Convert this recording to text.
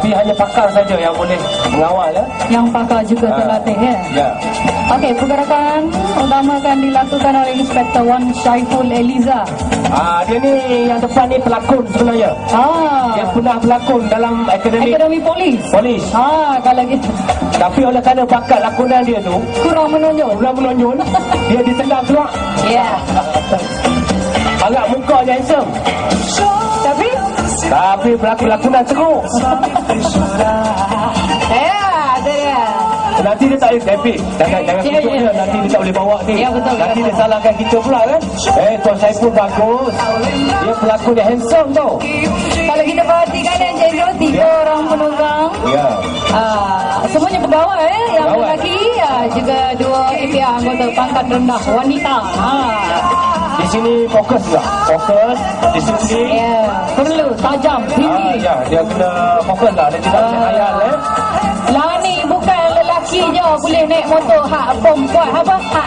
Tapi hanya pakar saja yang boleh mengawal ya. Yang pakar juga Ah. terlatih ya. Ya. Okey, pergerakan utama akan dilakukan oleh Inspektor Wan Syaiful Eliza. Ah dia ni yang depan ni pelakon sebenarnya. Ah, Dia pernah berlakon dalam akademi Akademi Polis. polis. Ah, kalau gitu Tapi oleh kerana bakat lakonan dia tu kurang menonjol. Mula menonjol Dia ditendang keluar Ya. Agak mukanya handsome Tapi Tapi pelakon-lakonan teruk ya, ada dia. Nanti dia tak boleh Tapi Jangan, jangan Ya, tunjuk ya. dia Nanti dia tak boleh bawa ni Ya, betul, Nanti betul. dia salahkan kita pula kan Eh Tuan Saiful bagus Dia pelakon dia handsome tau Kalau kita perhatikan Encik Zul, tiga orang penunggang. Ya Ah, semuanya pegawai eh? Yang Pegawai. lelaki ah, juga dua APR anggota pangkat rendah wanita. Ah. Di sini fokus juga Fokus Disiplin Ya, perlu tajam, Ah, tinggi. ya, dia kena fokus lah. Dia tidak boleh hayal eh. Lah ni bukan lelaki je boleh naik motor. Hak perempuan. Apa? Hak